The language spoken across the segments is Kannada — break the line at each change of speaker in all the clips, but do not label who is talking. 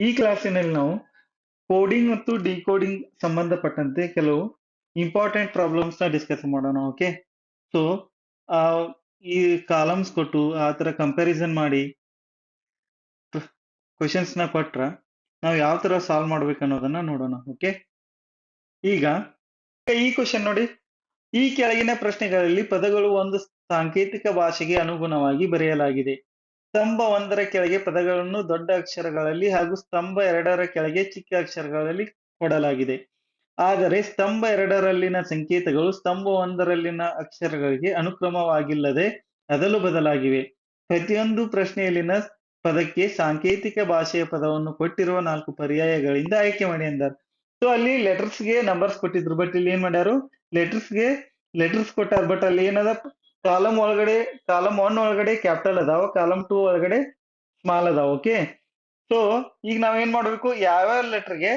ಈ ಕ್ಲಾಸಿನಲ್ಲಿ ನಾವು ಕೋಡಿಂಗ್ ಮತ್ತು ಡಿಕೋಡಿಂಗ್ ಸಂಬಂಧಪಟ್ಟಂತೆ ಕೆಲವು ಇಂಪಾರ್ಟೆಂಟ್ ಪ್ರಾಬ್ಲಮ್ಸ್ನ ಡಿಸ್ಕಸ್ ಮಾಡೋಣ ಓಕೆ ಸೊ ಈ ಕಾಲಮ್ಸ್ ಕೊಟ್ಟು ಆ ತರ ಕಂಪ್ಯಾರಿಸನ್ ಮಾಡಿ ಕ್ವಶನ್ಸ್ನ ಕೊಟ್ರ ನಾವು ಯಾವ ತರ ಸಾಲ್ವ್ ಮಾಡ್ಬೇಕು ಅನ್ನೋದನ್ನ ನೋಡೋಣ ಓಕೆ ಈಗ ಈ ಕ್ವಶನ್ ನೋಡಿ. ಈ ಕೆಳಗಿನ ಪ್ರಶ್ನೆಗಳಲ್ಲಿ ಪದಗಳು ಒಂದು ಸಾಂಕೇತಿಕ ಭಾಷೆಗೆ ಅನುಗುಣವಾಗಿ ಬರೆಯಲಾಗಿದೆ. ಸ್ತಂಭ ಒಂದರ ಕೆಳಗೆ ಪದಗಳನ್ನು ದೊಡ್ಡ ಅಕ್ಷರಗಳಲ್ಲಿ ಹಾಗೂ ಸ್ತಂಭ ಎರಡರ ಕೆಳಗೆ ಚಿಕ್ಕ ಅಕ್ಷರಗಳಲ್ಲಿ ಕೊಡಲಾಗಿದೆ. ಆದರೆ ಸ್ತಂಭ ಎರಡರಲ್ಲಿನ ಸಂಕೇತಗಳು ಸ್ತಂಭ ಒಂದರಲ್ಲಿನ ಅಕ್ಷರಗಳಿಗೆ ಅನುಕ್ರಮವಾಗಿಲ್ಲದೆ ಅದಲು ಬದಲಾಗಿವೆ. ಪ್ರತಿಯೊಂದು ಪ್ರಶ್ನೆಯಲ್ಲಿನ ಪದಕ್ಕೆ ಸಾಂಕೇತಿಕ ಭಾಷೆಯ ಪದವನ್ನು ಕೊಟ್ಟಿರುವ ನಾಲ್ಕು ಪರ್ಯಾಯಗಳಿಂದ ಆಯ್ಕೆ ಮಾಡಿ ಎಂದರು. ಸೊ ಅಲ್ಲಿ ಲೆಟರ್ಸ್ಗೆ ನಂಬರ್ಸ್ ಕೊಟ್ಟಿದ್ರು ಬಟ್ ಇಲ್ಲಿ ಏನ್ ಮಾಡ್ಯಾರು? ಲೆಟರ್ಸ್ಗೆ ಲೆಟರ್ಸ್ ಕೊಟ್ಟಾರ ಬಟ್ ಅಲ್ಲಿ ಏನದ? ಕಾಲಮ್ ಒಳಗಡೆ ಕಾಲಮ್ ಒನ್ ಒಳಗಡೆ ಕ್ಯಾಪಿಟಲ್ ಅದಾವ ಕಾಲಮ್ ಟೂ ಒಳಗಡೆ ಸ್ಮಾಲ್ ಅದಾವ ಓಕೆ ಸೊ ಈಗ ನಾವೇನ್ ಮಾಡ್ಬೇಕು? ಯಾವ್ಯಾವ ಲೆಟರ್ಗೆ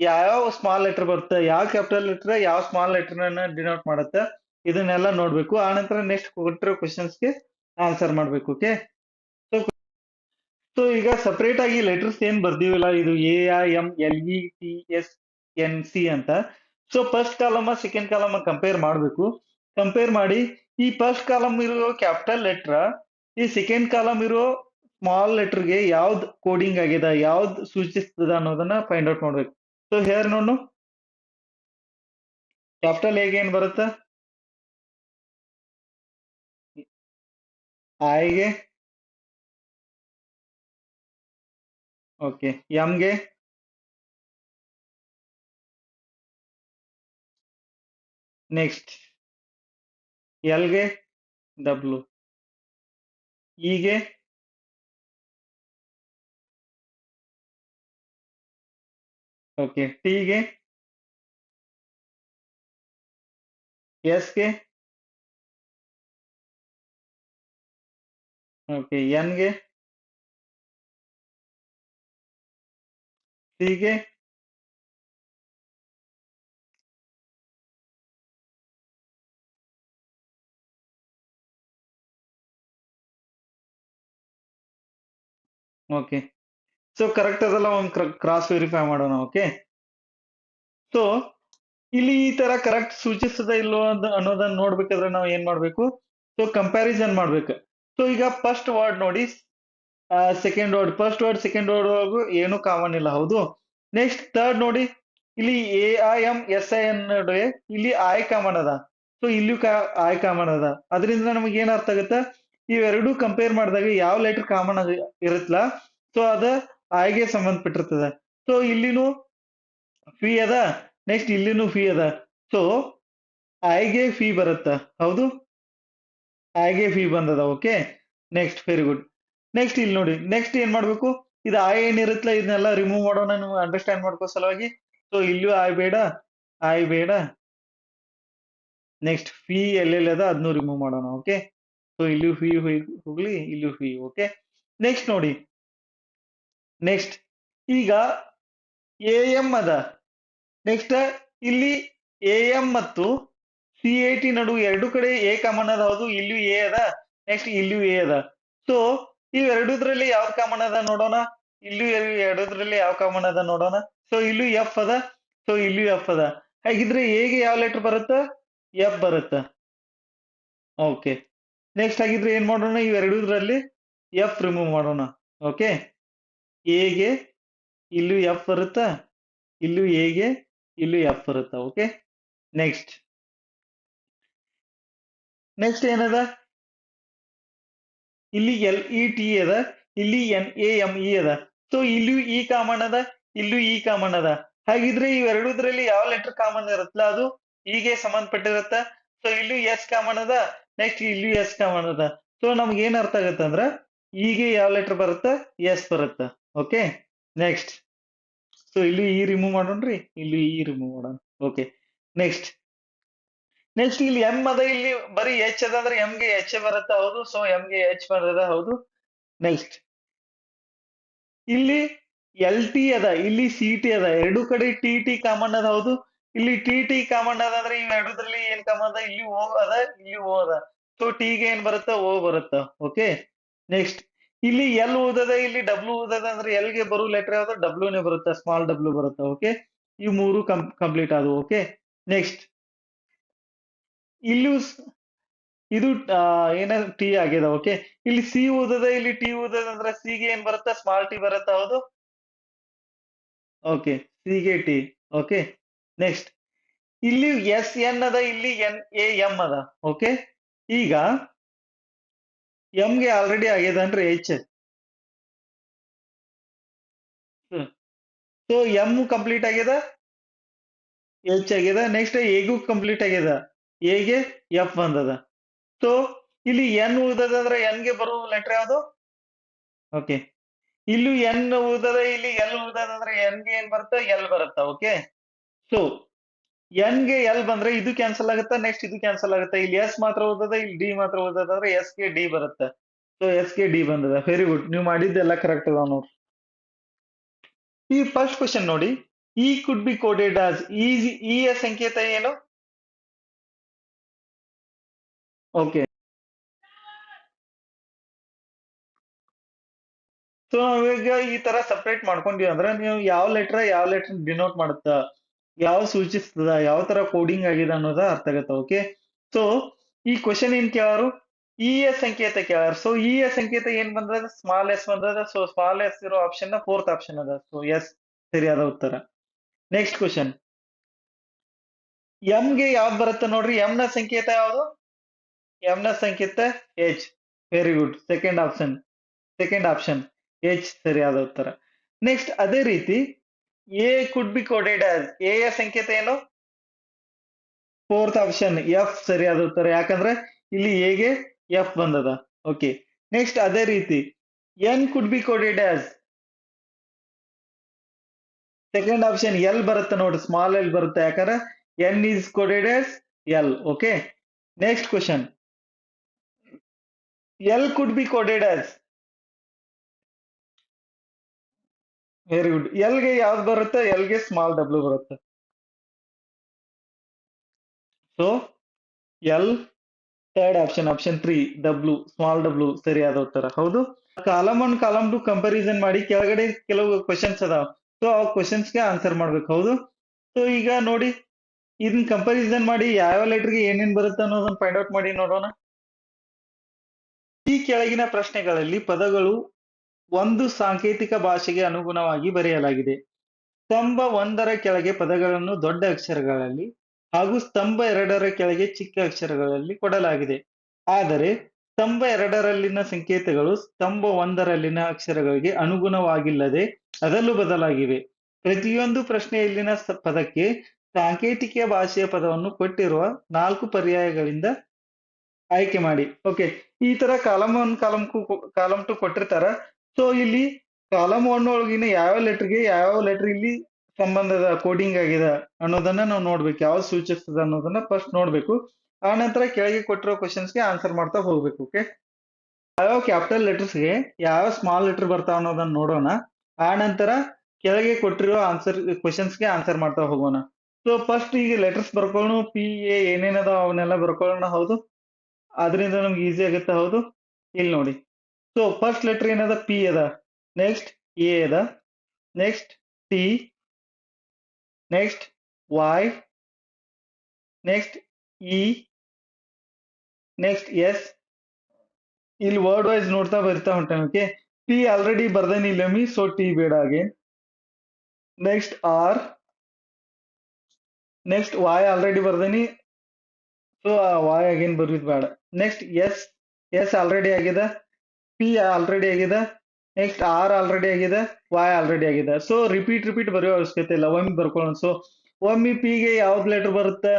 ಯಾವ್ಯಾವ ಸ್ಮಾಲ್ ಲೆಟರ್ ಬರುತ್ತೆ, ಯಾವ ಕ್ಯಾಪಿಟಲ್ ಲೆಟರ್ ಯಾವ ಸ್ಮಾಲ್ ಲೆಟರ್ ಡಿನೋಟ್ ಮಾಡುತ್ತೆ, ಇದನ್ನೆಲ್ಲ ನೋಡ್ಬೇಕು. ಆ ನಂತರ ನೆಕ್ಸ್ಟ್ ಕೊಟ್ಟಿರೋ ಕ್ವಶನ್ಸ್ಗೆ ಆನ್ಸರ್ ಮಾಡ್ಬೇಕು ಓಕೆ ಸೊ ಸೊ ಈಗ ಸಪ್ರೇಟ್ ಆಗಿ ಲೆಟರ್ಸ್ ಏನ್ ಬರ್ದಿವಲ್ಲ? ಇದು A I M L E T S N C ಅಂತ. So first column second column compare ಮಾಡ್ಬೇಕು. ಕಂಪೇರ್ ಮಾಡಿ, ಈ ಫಸ್ಟ್ ಕಾಲಮ್ ಇರೋ ಕ್ಯಾಪಿಟಲ್ ಲೆಟರ್ ಈ ಸೆಕೆಂಡ್ ಕಾಲಮ್ ಇರೋ ಸ್ಮಾಲ್ ಲೆಟರ್ಗೆ ಯಾವ್ದು ಕೋಡಿಂಗ್ ಆಗಿದೆ, ಯಾವ್ದು ಸೂಚಿಸ್ತದ ಅನ್ನೋದನ್ನ ಫೈಂಡ್ ಔಟ್ ಮಾಡ್ಬೇಕು. ಸೊ ಹೇರ್ ನೋಡು ಕ್ಯಾಪಿಟಲ್ ಹೇಗೆ ಏನ್ ಬರುತ್ತೆ? ಐಗೆ ಓಕೆ ಎಮ್ಗೆ ನೆಕ್ಸ್ಟ್ ಎಲ್ಗೆ ಡಬ್ಲ್ಯೂ ಇಗೆ ಓಕೆ ಟಿಗೆ ಎಸ್ಗೆ ಓಕೆ ಎನ್ಗೆ ಸಿಗೆ ಓಕೆ ಸೊ ಕರೆಕ್ಟ್ ಅದಲ್ಲ ಒಂದು ಕ್ರಾಸ್ ವೆರಿಫೈ ಮಾಡೋಣ ಓಕೆ ಸೊ ಇಲ್ಲಿ ಈ ತರ ಕರೆಕ್ಟ್ ಸೂಚಿಸ್ತದ ಇಲ್ಲೋ ಅನ್ನೋದನ್ನ ನೋಡ್ಬೇಕಾದ್ರೆ ನಾವು ಏನ್ ಮಾಡ್ಬೇಕು? ಸೊ ಕಂಪ್ಯಾರಿಸನ್ ಮಾಡ್ಬೇಕು. ಸೊ ಈಗ ಫಸ್ಟ್ ವರ್ಡ್ ನೋಡಿ second word first word second word ಒಳಗು ಏನು ಕಾಮನ್ ಇಲ್ಲ, ಹೌದು? ನೆಕ್ಸ್ಟ್ ಥರ್ಡ್ ನೋಡಿ, ಇಲ್ಲಿ A I M S I N ಇಲ್ಲಿ ಆಯ್ ಕಾಮನ್ ಅದ. ಸೊ ಇಲ್ಲಿ ಕಾ ಆಯ್ ಕಾಮನ್ ಅದ. ಅದರಿಂದ ನಮಗೆ ಏನ್ ಅರ್ಥ ಆಗುತ್ತೆ? ಇವೆರಡೂ ಕಂಪೇರ್ ಮಾಡಿದಾಗ ಯಾವ ಲೆಟರ್ ಕಾಮನ್ ಇರುತ್ತಲ್ಲ ಸೊ ಅದ ಆಯ್ಗೆ ಸಂಬಂಧಪಟ್ಟಿರ್ತದ. ಸೊ ಇಲ್ಲಿನೂ ಫೀ ಅದ ನೆಕ್ಸ್ಟ್ ಇಲ್ಲಿನೂ ಫೀ ಅದ. ಸೊ ಆಯ್ಗೆ ಫೀ ಬರುತ್ತ, ಹೌದು? ಆಯ್ಗೆ ಫೀ ಬಂದದ okay next very good next ಇಲ್ಲಿ ನೋಡಿ ನೆಕ್ಸ್ಟ್ ಏನ್ ಮಾಡ್ಬೇಕು? ಇದು ಆಯ್ ಏನಿರುತ್ತಲ್ಲ ಇದನ್ನೆಲ್ಲ ರಿಮೂವ್ ಮಾಡೋಣ, ನೀವು ಅಂಡರ್ಸ್ಟ್ಯಾಂಡ್ ಮಾಡ್ಕೋ ಸಲುವಾಗಿ. ಸೊ ಇಲ್ಲೂ ಆಯ್ ಬೇಡ ಆಯ್ ಬೇಡ. ನೆಕ್ಸ್ಟ್ ಫೀ ಎಲ್ಲೆಲ್ಲದ ಅದ ಅದನ್ನು ರಿಮೂವ್ ಮಾಡೋಣ ಓಕೆ ಸೊ ಇಲ್ಲೂ ಫೀ ಹೋಗ್ಲಿ ಇಲ್ಲಿ ಫೀ ಓಕೆ ನೆಕ್ಸ್ಟ್ ನೋಡಿ. ನೆಕ್ಸ್ಟ್ ಈಗ ಎ ಎಂ ಅದ. ನೆಕ್ಸ್ಟ್ ಇಲ್ಲಿ ಎ ಎಂ ಮತ್ತು ಸಿ ಎ ಟಿ ನಡು ಎರಡು ಕಡೆ ಎ ಕಾಮನ್ ಅದ. ಹೌದು ಇಲ್ಲೂ ಎ ಅದ. ನೆಕ್ಸ್ಟ್ ಇಲ್ಲೂ ಎ ಅದ. ಸೊ ಇವೆರಡುದ್ರಲ್ಲಿ ಯಾವ್ದು ಕಾಮನ್ ಅದ ನೋಡೋಣ. ಇಲ್ಲೂ ಎರಡುದ್ರಲ್ಲಿ ಯಾವ ಕಾಮನ್ ಅದ ನೋಡೋಣ. ಸೊ ಇಲ್ಲೂ ಎಫ್ ಅದ. ಸೊ ಇಲ್ಲೂ ಎಫ್ ಅದ. ಹಾಗಿದ್ರೆ ಎಗೆ ಯಾವ ಲೆಟರ್ ಬರುತ್ತ? ಎಫ್ ಬರುತ್ತ. ಓಕೆ ನೆಕ್ಸ್ಟ್ ಆಗಿದ್ರೆ ಏನ್ ಮಾಡೋಣ? ಇವೆರಡುದ್ರಲ್ಲಿ ಎಫ್ ರಿಮೂವ್ ಮಾಡೋಣ. ಓಕೆ ಎಗೆ ಇಲ್ಲೂ ಎಫ್ ಬರುತ್ತಾ? ಇಲ್ಲೂ ಎಗೆ ಇಲ್ಲೂ ಎಫ್ ಬರುತ್ತಾ? ಓಕೆ ನೆಕ್ಸ್ಟ್ ನೆಕ್ಸ್ಟ್ ಏನದ? ಇಲ್ಲಿ ಎಲ್ ಇ ಟಿ ಅದ. ಇಲ್ಲಿ ಎನ್ ಎ ಎಂ ಇ ಅದ. ಸೊ ಇಲ್ಲೂ ಇ ಕಾಮನ್ ಅದ, ಇಲ್ಲೂ ಇ ಕಾಮನ್ ಅದ. ಹಾಗಿದ್ರೆ ಇವೆರಡುದ್ರಲ್ಲಿ ಯಾವ ಲೆಟರ್ ಕಾಮನ್ ಇರುತ್ತಲ್ಲ, ಅದು ಹೀಗೆ ಸಂಬಂಧಪಟ್ಟಿರುತ್ತ? ಸೊ ಇಲ್ಲೂ ಎಸ್ ಕಾಮನ್ ಅದ ನೆಕ್ಸ್ಟ್ ಇಲ್ಲಿ ಎಸ್ ಕಾಮನ್ ಅದ ಸೊ ನಮ್ಗೆ ಏನ್ ಅರ್ಥ ಆಗುತ್ತೆ ಅಂದ್ರೆ ಈಗ ಯಾವ ಲೆಟರ್ ಬರುತ್ತೆ? ಎಸ್ ಬರುತ್ತೆ. ಓಕೆ ನೆಕ್ಸ್ಟ್ ಸೊ ಇಲ್ಲಿ ಈ ರಿಮೂವ್ ಮಾಡೋಣ್ರಿ? ಇಲ್ಲಿ ಈ ರಿಮೂವ್ ಮಾಡೋಣ. ಓಕೆ ನೆಕ್ಸ್ಟ್ ನೆಕ್ಸ್ಟ್ ಇಲ್ಲಿ ಎಂ ಅದ, ಇಲ್ಲಿ ಬರೀ ಎಚ್ ಅದ ಅಂದ್ರೆ ಎಂ ಗೆ ಎಚ್ ಬರುತ್ತೆ, ಹೌದು. ಸೊ ಎಂ ಗೆ ಎಚ್ ಬರದ, ಹೌದು. ನೆಕ್ಸ್ಟ್ ಇಲ್ಲಿ ಎಲ್ ಟಿ ಅದ, ಇಲ್ಲಿ ಸಿ ಟಿ ಅದ. ಎರಡು ಕಡೆ ಟಿ ಟಿ ಕಾಮನ್ ಅದ, ಹೌದು. ಇಲ್ಲಿ ಟಿ ಟಿ ಕಾಮನ್ ಅದ ಅಂದ್ರೆ ಇವ್ ಎರಡರಲ್ಲಿ ಏನ್ ಕಾಮನ್ ಅದ? ಇಲ್ಲಿ ಓ ಅದ, ಇಲ್ಲಿ ಓ ಅದ. ಸೊ ಟಿಗೆ ಏನ್ ಬರುತ್ತ ಓ ಬರುತ್ತ. ಓಕೆ ನೆಕ್ಸ್ಟ್ ಇಲ್ಲಿ ಎಲ್ ಓದದ ಇಲ್ಲಿ ಡಬ್ಲ್ಯೂ ಓದದ ಅಂದ್ರೆ ಎಲ್ಗೆ ಬರೋ ಲೆಟರ್ ಯಾವ್ದು? ಡಬ್ಲ್ಯೂ ನೇ ಬರುತ್ತೆ ಸ್ಮಾಲ್ ಡಬ್ಲ್ಯೂ ಬರುತ್ತೆ. ಓಕೆ ಈ ಮೂರು ಕಂಪ್ಲೀಟ್ ಆದವು. ಓಕೆ ನೆಕ್ಸ್ಟ್ ಇಲ್ಲೂ ಇದು ಏನ ಟಿ ಆಗ್ಯದ ಓಕೆ ಇಲ್ಲಿ ಸಿ ಓದದ ಇಲ್ಲಿ ಟಿ ಓದದ ಅಂದ್ರೆ ಸಿ ಗೆ ಏನ್ ಬರುತ್ತ? ಸ್ಮಾಲ್ ಟಿ ಬರುತ್ತ. ಹೌದು? ಓಕೆ ಸಿ ಗೆ ಟಿ ಓಕೆ ನೆಕ್ಸ್ಟ್ ಇಲ್ಲಿ ಎಸ್ ಎನ್ ಅದ, ಇಲ್ಲಿ ಎನ್ ಎ ಎಂ ಅದ. ಓಕೆ ಈಗ ಎಮ್ಗೆ ಆಲ್ರೆಡಿ ಆಗ್ಯದ ಅಂದ್ರೆ ಎಚ್ ಸೊ ಎಂ ಕಂಪ್ಲೀಟ್ ಆಗ್ಯದ? ಎಚ್ ಆಗ್ಯದ. ನೆಕ್ಸ್ಟ್ ಎಗೂ ಕಂಪ್ಲೀಟ್ ಆಗ್ಯದ. ಎಗೆ ಎಫ್ ಬಂದದ. ಸೊ ಇಲ್ಲಿ ಎನ್ ಉಳ್ದದ ಅಂದ್ರೆ ಎನ್ಗೆ ಬರುವ ಲೆಟರ್ ಯಾವುದು? ಓಕೆ ಇಲ್ಲೂ ಎನ್ ಉಳ್ದದ, ಇಲ್ಲಿ ಎಲ್ ಉಳ್ದದ ಅಂದ್ರೆ ಎನ್ಗೆ ಏನ್ ಬರುತ್ತೆ? ಎಲ್ ಬರುತ್ತ? ಓಕೆ ಸೊ ಎನ್ಗೆ ಎಲ್ ಬಂದ್ರೆ ಇದು ಕ್ಯಾನ್ಸಲ್ ಆಗುತ್ತೆ ನೆಕ್ಸ್ಟ್ ಇದು ಕ್ಯಾನ್ಸಲ್ ಆಗುತ್ತೆ. ಇಲ್ಲಿ ಎಸ್ ಮಾತ್ರ ಓದದ, ಇಲ್ಲಿ ಡಿ ಮಾತ್ರ ಓದದ ಅಂದ್ರೆ ಎಸ್ ಕೆ ಡಿ ಬರುತ್ತೆ. ಸೊ ಎಸ್ ಕೆ ಡಿ ಬಂದದ. ವೆರಿ ಗುಡ್ ನೀವು ಮಾಡಿದ್ದೆಲ್ಲ ಕರೆಕ್ಟ್ ಅದಾವ ನೋಡ್ರಿ. ಈ ಫಸ್ಟ್ ಕ್ವಶನ್ ನೋಡಿ. E could be coded as E ಯ ಸಂಕೇತ ಏನು? ಓಕೆ ಸೊ ನಾವೀಗ ಈ ತರ ಸಪ್ರೇಟ್ ಮಾಡ್ಕೊಂಡಿವಿ ಅಂದ್ರೆ ನೀವು ಯಾವ ಲೆಟರ್ ಯಾವ ಲೆಟರ್ ಡಿನೋಟ್ ಮಾಡುತ್ತ? ಯಾವ ಸೂಚಿಸ್ತದ ಯಾವ ತರ ಕೋಡಿಂಗ್ ಆಗಿದೆ ಅನ್ನೋದ ಅರ್ಥ ಆಗತ್ತ ಓಕೆ ಸೊ ಈ ಕ್ವಶನ್ ಏನ್ ಕೇಳಾರು? ಇ ಎ ಸಂಕೇತ ಕೇಳಾರ. ಸೊ ಇ ಎ ಸಂಕೇತ ಏನ್ ಬಂದ್ರೆ ಸ್ಮಾಲ್ ಎಸ್ ಬಂದದ? ಸೊ ಸ್ಮಾಲ್ ಎಸ್ ಇರೋ ಆಪ್ಷನ್ನ ಫೋರ್ತ್ ಆಪ್ಷನ್ ಅದ. ಸೊ ಎಸ್ ಸರಿಯಾದ ಉತ್ತರ. ನೆಕ್ಸ್ಟ್ ಕ್ವಶನ್ ಎಂ ಗೆ ಯಾವ್ದು ಬರುತ್ತೆ ನೋಡ್ರಿ? ಎಂ ನ ಸಂಕೇತ ಯಾವುದು? ಎಂ ನ ಸಂಕೇತ H very good second option second option H ಸರಿಯಾದ ಉತ್ತರ. ನೆಕ್ಸ್ಟ್ ಅದೇ ರೀತಿ A could be coded as A ಯ ಸಂಕೇತ ಏನು? ಫೋರ್ತ್ ಆಪ್ಷನ್ ಎಫ್ ಸರಿಯಾದ ಉತ್ತರ. ಯಾಕಂದ್ರೆ ಇಲ್ಲಿ ಎ ಗೆ ಎಫ್ ಬಂದದ. ಓಕೆ ನೆಕ್ಸ್ಟ್ ಅದೇ ರೀತಿ N could be coded as second option L ಬರುತ್ತೆ ನೋಡಿ ಸ್ಮಾಲ್ ಎಲ್ ಬರುತ್ತೆ. ಯಾಕಂದ್ರೆ N is coded as L okay next question L could be coded as very good ಎಲ್ಗೆ ಯಾವ್ದು ಬರುತ್ತೆ? ಎಲ್ಗೆ ಸ್ಮಾಲ್ ಡಬ್ಲ್ಯೂ ಬರುತ್ತೆ. So L third option option three W small W ಸರಿಯಾದ ಉತ್ತರ. ಹೌದು? Column one column two comparison ಮಾಡಿ ಕೆಳಗಡೆ ಕೆಲವು ಕ್ವಶನ್ಸ್ ಅದಾವ. ಸೊ ಆ questions ಗೆ ಆನ್ಸರ್ ಮಾಡ್ಬೇಕು. ಹೌದು? ಸೊ ಈಗ ನೋಡಿ ಇದನ್ನ ಕಂಪಾರಿಸನ್ ಮಾಡಿ ಯಾವ ಲೆಟರ್ಗೆ ಏನೇನ್ ಬರುತ್ತೆ ಅನ್ನೋದನ್ನ ಫೈಂಡ್ ಔಟ್ ಮಾಡಿ ನೋಡೋಣ. ಈ ಕೆಳಗಿನ ಪ್ರಶ್ನೆಗಳಲ್ಲಿ ಪದಗಳು ಒಂದು ಸಾಂಕೇತಿಕ ಭಾಷೆಗೆ ಅನುಗುಣವಾಗಿ ಬರೆಯಲಾಗಿದೆ. ಸ್ತಂಭ ಒಂದರ ಕೆಳಗೆ ಪದಗಳನ್ನು ದೊಡ್ಡ ಅಕ್ಷರಗಳಲ್ಲಿ ಹಾಗೂ ಸ್ತಂಭ ಎರಡರ ಕೆಳಗೆ ಚಿಕ್ಕ ಅಕ್ಷರಗಳಲ್ಲಿ ಕೊಡಲಾಗಿದೆ. ಆದರೆ ಸ್ತಂಭ ಎರಡರಲ್ಲಿನ ಸಂಕೇತಗಳು ಸ್ತಂಭ ಒಂದರಲ್ಲಿನ ಅಕ್ಷರಗಳಿಗೆ ಅನುಗುಣವಾಗಿಲ್ಲದೆ ಅದಲ್ಲೂ ಬದಲಾಗಿವೆ. ಪ್ರತಿಯೊಂದು ಪ್ರಶ್ನೆಯಲ್ಲಿನ ಪದಕ್ಕೆ ಸಾಂಕೇತಿಕ ಭಾಷೆಯ ಪದವನ್ನು ಕೊಟ್ಟಿರುವ ನಾಲ್ಕು ಪರ್ಯಾಯಗಳಿಂದ ಆಯ್ಕೆ ಮಾಡಿ. ಓಕೆ ಈ ತರ column one column column two ಕೊಟ್ಟಿರ್ತಾರ. ಸೊ ಇಲ್ಲಿ ಕಾಲಮ್ ಒನ್ ಒಳಗಿನ ಯಾವ ಲೆಟರ್ಗೆ ಯಾವ ಲೆಟರ್ ಇಲ್ಲಿ ಸಂಬಂಧದ ಕೋಡಿಂಗ್ ಆಗಿದೆ ಅನ್ನೋದನ್ನ ನಾವು ನೋಡ್ಬೇಕು. ಯಾವ್ದು ಸೂಚಿಸ್ತದ ಅನ್ನೋದನ್ನ ಫಸ್ಟ್ ನೋಡ್ಬೇಕು. ಆ ನಂತರ ಕೆಳಗೆ ಕೊಟ್ಟಿರೋ ಕ್ವಶನ್ಸ್ಗೆ ಆನ್ಸರ್ ಮಾಡ್ತಾ ಹೋಗ್ಬೇಕು ಓಕೆ ಯಾವ ಕ್ಯಾಪಿಟಲ್ ಲೆಟರ್ಸ್ಗೆ ಯಾವ ಸ್ಮಾಲ್ ಲೆಟರ್ ಬರ್ತಾವ ಅನ್ನೋದನ್ನ ನೋಡೋಣ. ಆ ನಂತರ ಕೆಳಗೆ ಕೊಟ್ಟಿರೋ ಆನ್ಸರ್ಗೆ ಆನ್ಸರ್ ಮಾಡ್ತಾ ಹೋಗೋಣ. ಸೊ ಫಸ್ಟ್ ಈಗ ಲೆಟರ್ಸ್ ಬರ್ಕೊಳ್ಳೋಣ ಪಿ ಎ ಏನೇನದ ಅವನ್ನೆಲ್ಲ ಬರ್ಕೊಳ್ಳೋಣ, ಹೌದು? ಅದರಿಂದ ನಮ್ಗೆ ಈಸಿ ಆಗುತ್ತೆ, ಹೌದು? ಇಲ್ಲಿ ನೋಡಿ. ಸೊ ಫಸ್ಟ್ ಲೆಟರ್ ಏನದ? ಪಿ ಅದ. ನೆಕ್ಸ್ಟ್ ಎ ಅದ. Next T next Y next E next S ಇಲ್ಲಿ ವರ್ಡ್ ವೈಸ್ ನೋಡ್ತಾ ಬರ್ತಾ ಹೊಂಟೇನೆ ಓಕೆ ಪಿ ಆಲ್ರೆಡಿ ಬರ್ದೇನಿ ಮೀ ಸೊ ಟಿ ಬೇಡ again next R next Y already ಬರ್ದೇನಿ. So Y again ಬೇಡ. ನೆಕ್ಸ್ಟ್ ಎಸ್ ಎಸ್ ಆಲ್ರೆಡಿ ಆಗಿದೆ. ಪಿ ಆಲ್ರೆಡಿ ಆಗಿದೆ. ನೆಕ್ಸ್ಟ್ ಆರ್ ಆಲ್ರೆಡಿ ಆಗಿದೆ. ವಾಯ್ ಆಲ್ರೆಡಿ ಆಗಿದೆ. ಸೊ ರಿಪೀಟ್ ರಿಪೀಟ್ ಬರೆಯೋ ಅವಶ್ಯಕತೆ ಇಲ್ಲ. ಒಮ್ಮೆ ಬರ್ಕೊಳ್ಳೋಣ. ಸೊ ಒಮ್ಮೆ ಪಿ ಗೆ ಯಾವ್ದು ಲೆಟರ್ ಬರುತ್ತೆ?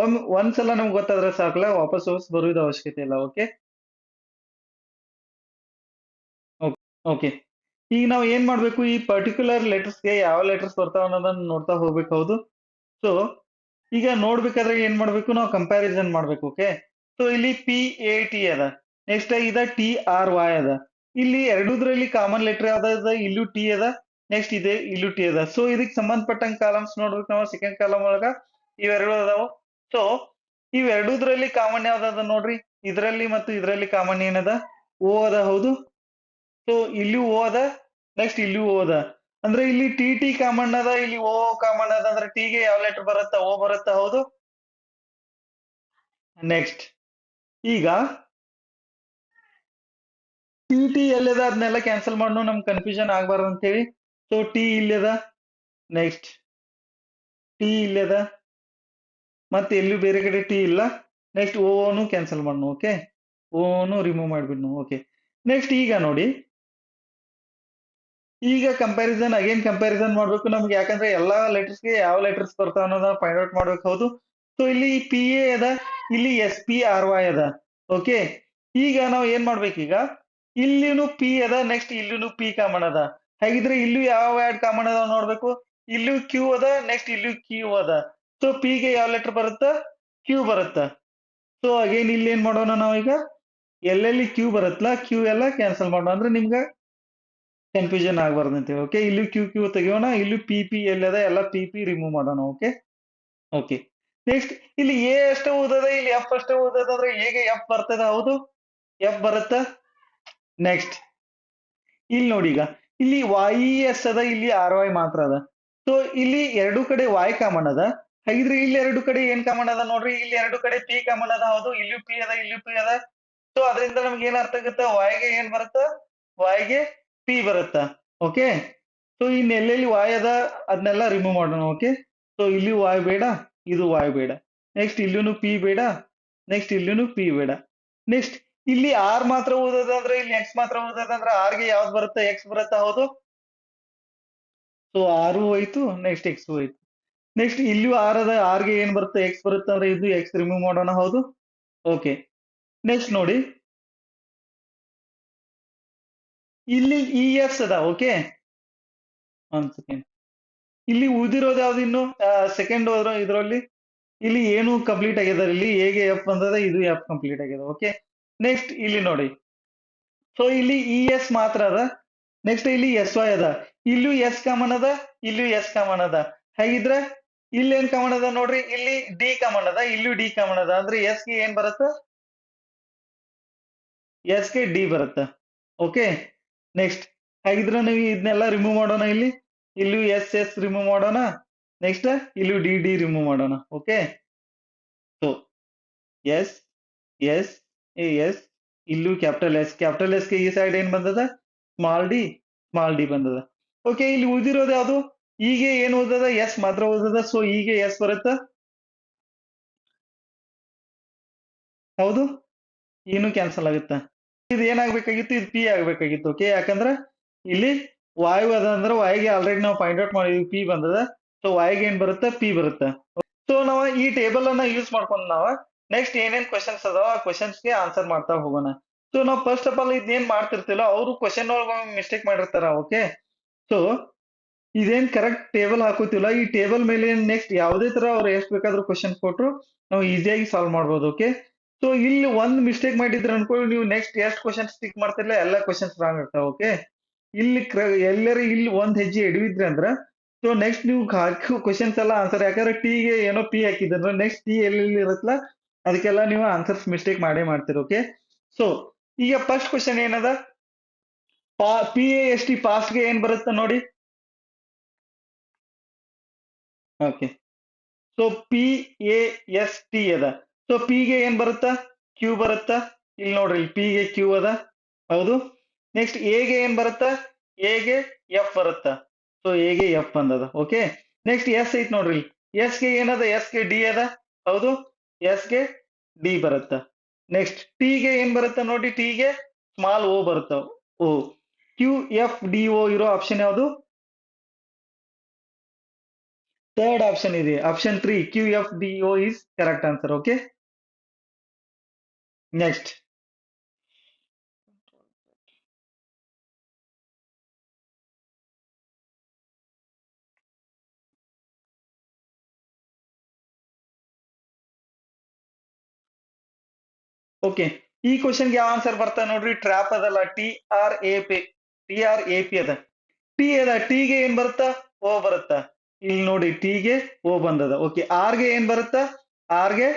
ಒಮ್ಮೆ, ಒಂದ್ಸಲ ನಮ್ಗೆ ಗೊತ್ತಾದ್ರೆ ಸಾಕಲ್ಲ. ವಾಪಸ್ ವಾಪಸ್ ಬರೋದು ಅವಶ್ಯಕತೆ ಇಲ್ಲ. ಓಕೆ ಓಕೆ ಈಗ ನಾವು ಏನ್ ಮಾಡ್ಬೇಕು? ಈ ಪರ್ಟಿಕ್ಯುಲರ್ ಲೆಟರ್ಸ್ಗೆ ಯಾವ ಲೆಟರ್ಸ್ ಬರ್ತಾವ ಅನ್ನೋದನ್ನ ನೋಡ್ತಾ ಹೋಗ್ಬೇಕು. ಹೌದು? ಸೊ ಈಗ ನೋಡ್ಬೇಕಾದ್ರೆ ಏನ್ ಮಾಡ್ಬೇಕು? ನಾವು ಕಂಪ್ಯಾರಿಸನ್ ಮಾಡ್ಬೇಕು. ಓಕೆ ಸೊ ಇಲ್ಲಿ ಪಿ ಎ ಟಿ ಅದ. ನೆಕ್ಸ್ಟ್ ಇದ ಟಿ ಆರ್ ವಾಯ್ ಅದ. ಇಲ್ಲಿ ಎರಡೂದ್ರಲ್ಲಿ ಕಾಮನ್ ಲೆಟರ್ ಯಾವ್ದು ಇಲ್ಲೂ ಟಿ ಅದ. ನೆಕ್ಸ್ಟ್ ಇದೆ, ಇಲ್ಲೂ ಟಿ ಅದ. ಸೊ ಇದಕ್ಕೆ ಸಂಬಂಧಪಟ್ಟಂಗ ಕಾಲಮ್ಸ್ ನೋಡ್ಬೇಕು ನಾವು ಸೆಕೆಂಡ್ ಕಾಲಮ್ ಒಳಗ. ಇವೆರಡು ಅದಾವ. ಸೊ ಇವೆರಡುದ್ರಲ್ಲಿ ಕಾಮನ್ ಯಾವ್ದದ ನೋಡ್ರಿ? ಇದ್ರಲ್ಲಿ ಮತ್ತು ಇದರಲ್ಲಿ ಕಾಮನ್ ಏನದ? ಓ ಅದ, ಹೌದು. ಸೊ ಇಲ್ಲಿ ಓ ಅದ. ನೆಕ್ಸ್ಟ್ ಇಲ್ಲಿ ಓ ಅದ. ಅಂದ್ರೆ ಇಲ್ಲಿ ಟಿ ಟಿ ಕಾಮನ್ ಅದ, ಇಲ್ಲಿ ಓ ಕಾಮನ್ ಅದ. ಅಂದ್ರೆ ಟಿ ಗೆ ಯಾವ ಲೆಟರ್ ಬರುತ್ತ? ಓ ಬರುತ್ತ, ಹೌದು. ನೆಕ್ಸ್ಟ್ ಈಗ ಟಿ ಟಿ ಎಲ್ಲಿದೆ? ಅದನ್ನೆಲ್ಲ ಕ್ಯಾನ್ಸಲ್ ಮಾಡ್ನು ನಮ್ ಕನ್ಫ್ಯೂಷನ್ ಆಗ್ಬಾರ್ದು ಅಂತೇಳಿ. ಸೊ ಟಿ ಇಲ್ಲದ. ನೆಕ್ಸ್ಟ್ ಟಿ ಇಲ್ಲದ. ಮತ್ತೆ ಎಲ್ಲೂ ಬೇರೆ ಕಡೆ ಟಿ ಇಲ್ಲ. ನೆಕ್ಸ್ಟ್ ಓನು ಕ್ಯಾನ್ಸಲ್ ಮಾಡ್ನು ಓಕೆ ಓನು ರಿಮೂವ್ ಮಾಡ್ಬಿಡ್ನು ಓಕೆ ನೆಕ್ಸ್ಟ್ ಈಗ ನೋಡಿ. ಈಗ ಕಂಪ್ಯಾರಿಸನ್ ಅಗೇನ್ ಕಂಪ್ಯಾರಿಸನ್ ಮಾಡಬೇಕು ನಮ್ಗೆ, ಯಾಕಂದ್ರೆ ಎಲ್ಲಾ ಲೆಟರ್ಸ್ಗೆ ಯಾವ ಲೆಟರ್ಸ್ ಬರ್ತಾವ ಅನ್ನೋದನ್ನ ಫೈಂಡ್ ಔಟ್ ಮಾಡ್ಬೇಕು, ಹೌದು? ಸೊ ಇಲ್ಲಿ ಪಿ ಎ ಅದ, ಇಲ್ಲಿ ಎಸ್ ಪಿ ಆರ್ ವೈ ಅದ ಓಕೆ ಈಗ ನಾವು ಏನ್ ಮಾಡ್ಬೇಕೀಗ? ಇಲ್ಲಿನು ಪಿ ಅದ ನೆಕ್ಸ್ಟ್ ಇಲ್ಲಿನು ಪಿ ಕಾಮನ್ ಅದ. ಹಾಗಿದ್ರೆ ಇಲ್ಲೂ ಯಾವ ಎರಡು ಕಾಮನ್ ಅದ ನೋಡ್ಬೇಕು? ಇಲ್ಲೂ ಕ್ಯೂ ಅದ ನೆಕ್ಸ್ಟ್ ಇಲ್ಲೂ ಕ್ಯೂ ಅದ. ಸೊ ಪಿ ಗೆ ಯಾವ ಲೆಟರ್ ಬರುತ್ತ? ಕ್ಯೂ ಬರುತ್ತ. ಸೊ ಅಗೇನ್ ಇಲ್ಲಿ ಏನ್ ಮಾಡೋಣ ನಾವೀಗ? ಎಲ್ಲೆಲ್ಲಿ ಕ್ಯೂ ಬರುತ್ತಲ್ಲ ಕ್ಯೂ ಎಲ್ಲ ಕ್ಯಾನ್ಸಲ್ ಮಾಡೋಣ. ಅಂದ್ರೆ ನಿಮ್ಗೆ ಕನ್ಫ್ಯೂಷನ್ ಆಗ್ಬಾರ್ದಂತೆ ಓಕೆ ಇಲ್ಲಿ ಕ್ಯೂ ಕ್ಯೂ ತೆಗಿಯೋಣ. ಇಲ್ಲಿ ಪಿ ಪಿ ಎಲ್ಲದ ಎಲ್ಲ ಪಿ ಪಿ ರಿಮೂವ್ ಮಾಡೋಣ. ಓಕೆ ಓಕೆ ನೆಕ್ಸ್ಟ್ ಇಲ್ಲಿ ಎ ಅಷ್ಟೇ ಓದದ ಇಲ್ಲಿ ಎಫ್ ಅಷ್ಟೇ ಓದದ ಅಂದ್ರೆ ಹೇಗೆ ಎಫ್ ಬರ್ತದ? ಹೌದು? ಎಫ್ ಬರುತ್ತ? ನೆಕ್ಸ್ಟ್ ಇಲ್ಲಿ ನೋಡಿ ಈಗ. ಇಲ್ಲಿ ವೈ ಎಸ್ ಅದ, ಇಲ್ಲಿ ಆರ್ ವೈ ಮಾತ್ರ ಅದ. ಸೊ ಇಲ್ಲಿ ಎರಡು ಕಡೆ ವಾಯ್ ಕಾಮನ್ ಅದ. ಹಾಗಿದ್ರೆ ಇಲ್ಲಿ ಎರಡು ಕಡೆ ಏನ್ ಕಾಮನ್ ಅದ ನೋಡ್ರಿ. ಇಲ್ಲಿ ಎರಡು ಕಡೆ ಪಿ ಕಾಮನ್ ಅದ. ಹೌದು, ಇಲ್ಲಿ ಪಿ ಅದ, ಇಲ್ಲಿ ಪಿ ಅದ. ಸೊ ಅದರಿಂದ ನಮ್ಗೆ ಏನ್ ಅರ್ಥ ಆಗುತ್ತೆ? ವಾಯ್ಗೆ ಏನ್ ಬರುತ್ತ? ವಾಯ್ಗೆ ಪಿ ಬರುತ್ತ? ಓಕೆ ಸೊ ಇನ್ ಎಲ್ಲೆಲ್ಲಿ ವಾಯ್ ಅದ ಅದನ್ನೆಲ್ಲ ರಿಮೂವ್ ಮಾಡೋಣ ಓಕೆ ಸೊ ಇಲ್ಲಿ ವಾಯ್ ಬೇಡ, ಇದು ವಾಯ್ ಬೇಡ. ನೆಕ್ಸ್ಟ್ ಇಲ್ಲೂ ಪಿ ಬೇಡ. ನೆಕ್ಸ್ಟ್ ಇಲ್ಲೂ ಪಿ ಬೇಡ. ನೆಕ್ಸ್ಟ್ ಇಲ್ಲಿ ಆರ್ ಮಾತ್ರ ಓದೋದಂದ್ರೆ ಇಲ್ಲಿ ಎಕ್ಸ್ ಮಾತ್ರ ಓದೋದಂದ್ರೆ ಆರ್ಗೆ ಯಾವ್ದು ಬರುತ್ತೆ? ಎಕ್ಸ್ ಬರುತ್ತಾ? ಹೌದು. ಸೊ ಆರು ಹೋಯ್ತು ನೆಕ್ಸ್ಟ್ ಎಕ್ಸ್ ಹೋಯ್ತು. ನೆಕ್ಸ್ಟ್ ಇಲ್ಲಿ ಆರ್ ಅದ ಆರ್ಗೆ ಏನ್ ಬರುತ್ತೆ? ಎಕ್ಸ್ ಬರುತ್ತೆ ಅಂದ್ರೆ ಇದು ಎಕ್ಸ್ ರಿಮೂವ್ ಮಾಡೋಣ, ಹೌದು. ಓಕೆ ನೆಕ್ಸ್ಟ್ ನೋಡಿ. ಇಲ್ಲಿ ಇ ಎಫ್ಸ್ ಅದ ಓಕೆ ಒಂದ್ ಸೆಕೆಂಡ್ ಇಲ್ಲಿ ಉಳಿದಿರೋದು ಯಾವ್ದು ಇನ್ನು? ಸೆಕೆಂಡ್ ಹೋದ್ರ, ಇದ್ರಲ್ಲಿ. ಇಲ್ಲಿ ಏನು ಕಂಪ್ಲೀಟ್ ಆಗ್ಯದ ಇಲ್ಲಿ ಹೇಗೆ ಎಫ್ ಬಂದದ, ಇದು ಎಫ್ ಕಂಪ್ಲೀಟ್ ಆಗ್ಯದ ಓಕೆ ನೆಕ್ಸ್ಟ್ ಇಲ್ಲಿ ನೋಡಿ. ಸೊ ಇಲ್ಲಿ ಇ ಎಸ್ ಮಾತ್ರ ಅದ. ನೆಕ್ಸ್ಟ್ ಇಲ್ಲಿ ಎಸ್ ವೈ ಅದ. ಇಲ್ಲೂ ಎಸ್ ಕಾಮನ್ ಅದ, ಇಲ್ಲೂ ಎಸ್ ಕಾಮನ್ ಅದ. ಹಾಗಿದ್ರ ಇಲ್ಲಿ ಏನ್ ಕಾಮನ್ ಅದ ನೋಡ್ರಿ? ಇಲ್ಲಿ ಡಿ ಕಾಮನ್ ಅದ, ಇಲ್ಲೂ ಡಿ ಕಾಮನ್ ಅದ. ಅಂದ್ರೆ ಎಸ್ಗೆ ಏನ್ ಬರುತ್ತ? ಎಸ್ಗೆ ಡಿ ಬರುತ್ತ. ಓಕೆ ನೆಕ್ಸ್ಟ್ ಹಾಗಿದ್ರೆ ನೀವು ಇದನ್ನೆಲ್ಲ ರಿಮೂವ್ ಮಾಡೋಣ ಇಲ್ಲಿ. ಇಲ್ಲೂ ಎಸ್ ಎಸ್ ರಿಮೂವ್ ಮಾಡೋಣ. ನೆಕ್ಸ್ಟ್ ಇಲ್ಲೂ ಡಿ ಡಿ ರಿಮೂವ್ ಮಾಡೋಣ. Okay so S S S ಇಲ್ಲೂ ಕ್ಯಾಪಿಟಲ್ ಎಸ್ ಕ್ಯಾಪಿಟಲ್ ಎಸ್ಗೆ ಈ ಸೈಡ್ ಏನ್ ಬಂದದ? ಸ್ಮಾಲ್ ಡಿ ಸ್ಮಾಲ್ ಡಿ ಬಂದದ. ಓಕೆ ಇಲ್ಲಿ ಉಳಿದಿರೋದು ಯಾವುದು? ಹೀಗೆ ಏನ್ ಓದದ ಎಸ್ ಮಾತ್ರ ಓದದ ಸೊ ಹೀಗೆ ಎಸ್ ಬರುತ್ತ? ಹೌದು? ಏನು ಕ್ಯಾನ್ಸಲ್ ಆಗುತ್ತ? ಇದು ಏನಾಗ್ಬೇಕಾಗಿತ್ತು? ಇದು ಪಿ ಆಗ್ಬೇಕಾಗಿತ್ತು ಓಕೆ ಯಾಕಂದ್ರ ಇಲ್ಲಿ ವಾಯು ಅದ ಅಂದ್ರೆ ವಾಯಿಗೆ ಆಲ್ರೆಡಿ ನಾವು ಫೈಂಡ್ ಔಟ್ ಮಾಡಿದ್ವಿ ಪಿ ಬಂದದ. ಸೊ ವಾಯಿಗೆ ಏನ್ ಬರುತ್ತೆ? ಪಿ ಬರುತ್ತೆ? ಸೊ ನಾವು ಈ ಟೇಬಲ್ ಅನ್ನ ಯೂಸ್ ಮಾಡ್ಕೊಂಡು ನಾವು ನೆಕ್ಸ್ಟ್ ಏನೇನ್ ಕ್ವಶನ್ಸ್ ಅದಾವ, ಆ ಕ್ವಶನ್ಸ್ಗೆ ಆನ್ಸರ್ ಮಾಡ್ತಾ ಹೋಗೋಣ. ಸೊ ನಾವು ಫಸ್ಟ್ ಆಫ್ ಆಲ್ ಇದೇನ್ ಮಾಡ್ತಿರ್ತಿಲ್ಲ ಅವರು ಕ್ವಶನ್ ಒಳಗ ಮಿಸ್ಟೇಕ್ ಮಾಡಿರ್ತಾರ ಓಕೆ ಸೊ ಇದೇನ್ ಕರೆಕ್ಟ್ ಟೇಬಲ್ ಹಾಕೋತಿಲ್ಲ ಈ ಟೇಬಲ್ ಮೇಲೆ ನೆಕ್ಸ್ಟ್ ಯಾವುದೇ ತರ ಅವ್ರು ಎಷ್ಟ್ ಬೇಕಾದ್ರೂ ಕ್ವಶನ್ ಕೊಟ್ರು, ನಾವು ಈಸಿಯಾಗಿ ಸಾಲ್ವ್ ಮಾಡ್ಬೋದು ಓಕೆ ಸೊ ಇಲ್ಲಿ ಒಂದ್ ಮಿಸ್ಟೇಕ್ ಮಾಡಿದ್ರೆ ಅನ್ಕೊಳ್ಳಿ ನೀವು ನೆಕ್ಸ್ಟ್ ಎಷ್ಟು ಕ್ವಶನ್ಸ್ ಟಿಕ್ ಮಾಡ್ತಿರ್ಲ, ಎಲ್ಲ ಕ್ವಶನ್ಸ್ ರಾಂಗ್ ಇರ್ತಾವ ಓಕೆ ಇಲ್ಲಿ ಎಲ್ಲರೂ ಇಲ್ಲಿ ಒಂದ್ ಹೆಜ್ಜೆ ಎಡವಿದ್ರಿ ಅಂದ್ರ ಸೊ ನೆಕ್ಸ್ಟ್ ನೀವು ಹಾಕಿ ಕ್ವಶನ್ಸ್ ಎಲ್ಲ ಆನ್ಸರ್ ಯಾಕಂದ್ರೆ ಟಿ ಗೆ ಏನೋ ಪಿ ಹಾಕಿದ್ರೆ ನೆಕ್ಸ್ಟ್ ಟಿ ಎಲ್ಲಿ ಇರುತ್ತಲ್ಲ ಅದಕ್ಕೆಲ್ಲ ನೀವು ಆನ್ಸರ್ಸ್ ಮಿಸ್ಟೇಕ್ ಮಾಡೇ ಮಾಡ್ತೀರಿ ಓಕೆ ಸೊ ಈಗ ಫಸ್ಟ್ ಕ್ವಶನ್ ಏನದ? ಪಾ ಪಿ ಎಸ್ ಟಿ ಪಾಸ್ಗೆ ಏನ್ ಬರುತ್ತೆ ನೋಡಿ? Okay so P A S T ಅದ. ಸೊ ಪಿ ಗೆ ಏನ್ ಬರುತ್ತಾ? ಕ್ಯೂ ಬರುತ್ತಾ? ಇಲ್ಲಿ ನೋಡ್ರಿ ಪಿ ಗೆ ಕ್ಯೂ ಅದ. ಹೌದು? ನೆಕ್ಸ್ಟ್ ಎ ಗೆ ಏನ್ ಬರುತ್ತಾ? ಎ ಗೆ ಎಫ್ ಬರುತ್ತ? ಸೊ ಎ ಗೆ ಎಫ್ ಬಂದದ ಓಕೆ ನೆಕ್ಸ್ಟ್ ಎಸ್ ಐತ್ ನೋಡ್ರಿ ಎಸ್ಗೆ ಏನದ? ಎಸ್ಗೆ ಡಿ ಅದ, ಹೌದು? ಎಸ್ಗೆ ಡಿ ಬರುತ್ತ. ನೆಕ್ಸ್ಟ್ ಟಿ ಗೆ ಏನ್ ಬರುತ್ತ ನೋಡಿ ಟಿ ಗೆ ಸ್ಮಾಲ್ ಓ ಬರುತ್ತ. O Q F D O ಇರೋ ಆಪ್ಷನ್ ಯಾವುದು? ಥರ್ಡ್ ಆಪ್ಷನ್ ಇದೆ. Option three Q F D O is correct answer okay next okay ಈ ಕ್ವಶನ್ ಯಾವ ಆನ್ಸರ್ ಬರ್ತಾ ನೋಡ್ರಿ. ಟ್ರ್ಯಾಪ್ ಅದಲ್ಲ. T R A P T R A P ಅದ. ಟಿ ಅದ ಟಿ ಗೆ ಏನ್ ಬರುತ್ತಾ? ಓ ಬರುತ್ತಾ. ಇಲ್ಲಿ ನೋಡಿ ಟಿ ಗೆ ಓ ಬಂದದ. ಓಕೆ ಆರ್ಗೆ ಏನ್ ಬರುತ್ತಾ? ಆರ್ಗೆ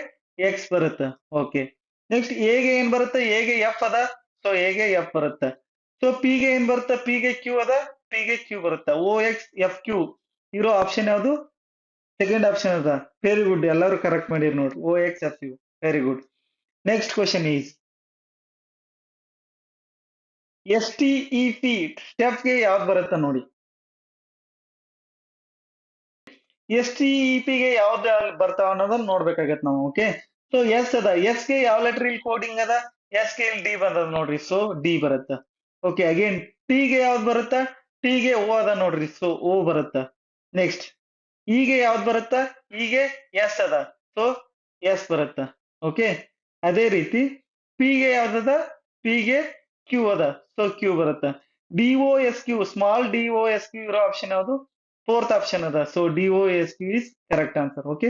ಎಕ್ಸ್ ಬರುತ್ತ. ಓಕೆ ನೆಕ್ಸ್ಟ್ ಎ ಗೆ ಏನ್ ಬರುತ್ತೆ? ಎ ಗೆ ಎಫ್ ಅದ. ಸೊ ಎ ಗೆ ಎಫ್ ಬರುತ್ತ. ಸೊ ಪಿ ಗೆ ಏನ್ ಬರುತ್ತೆ? ಪಿ ಗೆ ಕ್ಯೂ ಅದ. ಪಿ ಗೆ ಕ್ಯೂ ಬರುತ್ತೆ. ಓ ಎಕ್ಸ್ ಎಫ್ ಕ್ಯೂ ಇರೋ ಆಪ್ಷನ್ ಯಾವುದು? ಸೆಕೆಂಡ್ ಆಪ್ಷನ್ ಅದ. ವೆರಿ ಗುಡ್ ಎಲ್ಲರೂ ಕರೆಕ್ಟ್ ಮಾಡಿರಿ ನೋಡ್ರಿ. O X F U very good next question is S T E P ಸ್ಟೆಪ್ಗೆ ಯಾವ್ದು ಬರುತ್ತೆ ನೋಡಿ. ಎಸ್ ಟಿ ಇ ಪಿ ಗೆ ಯಾವ್ದು ಬರ್ತಾವ ಅನ್ನೋದನ್ನ ನೋಡ್ಬೇಕಾಗತ್ತೆ ನಾವು ಓಕೆ ಸೊ ಎಸ್ ಅದ. ಎಸ್ಗೆ ಯಾವ ಲೆಟರ್ ಇಲ್ಲಿ ಕೋಡಿಂಗ್ ಅದ? ಎಸ್ಗೆ ಇಲ್ಲಿ ಡಿ ಬಂದದ ನೋಡ್ರಿ. ಸೊ ಡಿ ಬರುತ್ತ. ಓಕೆ ಅಗೇನ್ ಟಿ ಗೆ ಯಾವ್ದು ಬರುತ್ತ? ಟಿ ಗೆ ಓ ಅದ ನೋಡ್ರಿ. ಸೊ ಓ ಬರುತ್ತ. ನೆಕ್ಸ್ಟ್ಗೆ ಯಾವ್ದು ಬರುತ್ತ? ಗೆ ಎಸ್ ಅದ. ಸೊ ಎಸ್ ಬರುತ್ತ. ಓಕೆ ಅದೇ ರೀತಿ ಪಿ ಗೆ ಯಾವ್ದದ? ಪಿ ಗೆ ಕ್ಯೂ ಅದ. ಸೊ ಕ್ಯೂ ಬರುತ್ತೆ. D O S Q small D O S Q ಇರೋ ಆಪ್ಷನ್ ಯಾವುದು? ಫೋರ್ತ್ ಆಪ್ಷನ್ ಅದ. So D O S Q is correct answer okay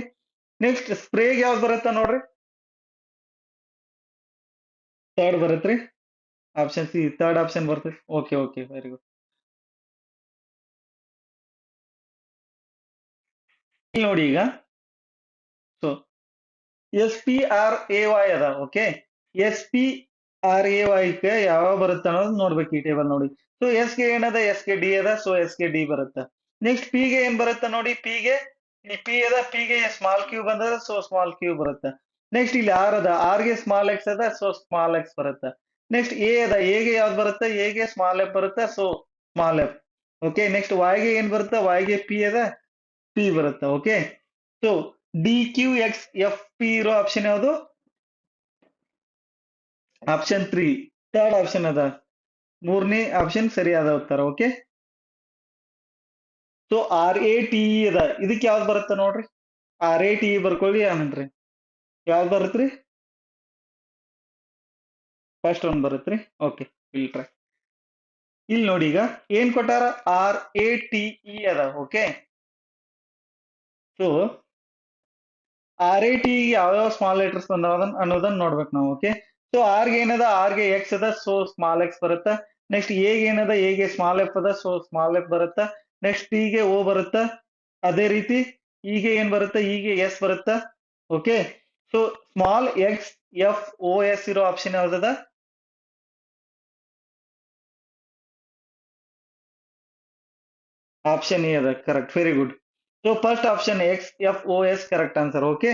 next ಸ್ಪ್ರೇಗ್ ಯಾವ್ದು ಬರುತ್ತ ನೋಡ್ರಿ? ಥರ್ಡ್ ಬರುತ್ತೆ ಆಪ್ಷನ್ ಸಿ ಥರ್ಡ್ ಆಪ್ಷನ್ ಬರ್ತದೆ. ಓಕೆ ಓಕೆ ವೆರಿ ಗುಡ್ ನೋಡಿ ಈಗ. S P R A Y ಅದ okay S P R A Y ಗೆ ಯಾವ ಬರುತ್ತೆ ಅನ್ನೋದು ನೋಡ್ಬೇಕು ಈ ಟೇಬಲ್ ನೋಡಿ. ಸೊ ಎಸ್ಗೆ ಏನದ? ಎಸ್ ಕೆ ಡಿ ಅದ ಸೊ ಎಸ್ ಕೆ ಡಿ ಬರುತ್ತೆ. ನೆಕ್ಸ್ಟ್ ಪಿ ಗೆ ಏನ್ ಬರುತ್ತೆ ನೋಡಿ? ಪಿ ಗೆ ಪಿ ಅದ ಪಿ ಗೆ ಸ್ಮಾಲ್ ಕ್ಯೂ ಬಂದದ ಸೊ ಸ್ಮಾಲ್ ಕ್ಯೂ ಬರುತ್ತೆ. ನೆಕ್ಸ್ಟ್ ಇಲ್ಲಿ ಆರ್ ಅದ. ಆರ್ಗೆ ಸ್ಮಾಲ್ ಎಕ್ಸ್ ಅದ ಸೊ ಸ್ಮಾಲ್ ಎಕ್ಸ್ ಬರುತ್ತೆ. ನೆಕ್ಸ್ಟ್ ಎ ಅದ. ಎ ಗೆ ಯಾವ್ದು ಬರುತ್ತೆ? ಎ ಗೆ ಸ್ಮಾಲ್ ಎಫ್ ಬರುತ್ತೆ so small F okay next Y ಗೆ ಏನ್ ಬರುತ್ತೆ? ಗೆ ಪಿ ಅದ ಪಿ ಬರುತ್ತೆ okay so D Q X F P ಇರೋ ಆಪ್ಷನ್ ಯಾವುದು? ಆಪ್ಷನ್ ತ್ರೀ ಥರ್ಡ್ ಆಪ್ಷನ್ ಅದ. ಮೂರನೇ ಆಪ್ಷನ್ ಸರಿಯಾದ ಉತ್ತರ okay so R A T E ಅದ. ಇದಕ್ಕೆ ಯಾವ್ದು ಬರುತ್ತೆ ನೋಡ್ರಿ? ಆರ್ ಎ ಟಿ ಇ ಬರ್ಕೊಳ್ಳಿ ಆಮೇನ್ರಿ ಯಾವ್ದು ಬರುತ್ತ್ರಿ ಫಸ್ಟ್ ಒನ್ ಬರುತ್ತ್ರಿ ಓಕೆ ಇಲ್ಲಿ ಟ್ರೈ ಇಲ್ಲಿ ನೋಡಿ ಈಗ, ಏನ್ ಕೊಟ್ಟಾರ? ಆರ್ ಎ ಟಿ ಇ ಅದ okay so R I T ಯಾವ್ಯಾವ ಸ್ಮಾಲ್ ಲೆಟರ್ಸ್ ಬಂದಾವ ಅನ್ನೋದನ್ನ ನೋಡ್ಬೇಕು ನಾವು ಓಕೆ ಸೊ ಆರ್ಗೆ ಏನದ? ಆರ್ಗೆ ಎಕ್ಸ್ ಅದ ಸೊ ಸ್ಮಾಲ್ ಎಕ್ಸ್ ಬರುತ್ತ. ನೆಕ್ಸ್ಟ್ ಎ ಗೆ ಏನದ? ಎ ಗೆ ಸ್ಮಾಲ್ ಎಫ್ ಅದ ಸೊ ಸ್ಮಾಲ್ ಎಫ್ ಬರುತ್ತ. ನೆಕ್ಸ್ಟ್ ಟಿ ಗೆ ಓ ಬರುತ್ತ. ಅದೇ ರೀತಿ ಗೆ ಏನ್ ಬರುತ್ತೆ? ಗೆ ಎಸ್ ಬರುತ್ತ okay so small X F O S ಇರೋ ಆಪ್ಷನ್ ಯಾವ್ದದ? ಆಪ್ಷನ್ ಎ ಅದ correct very good so first option X F O S correct answer okay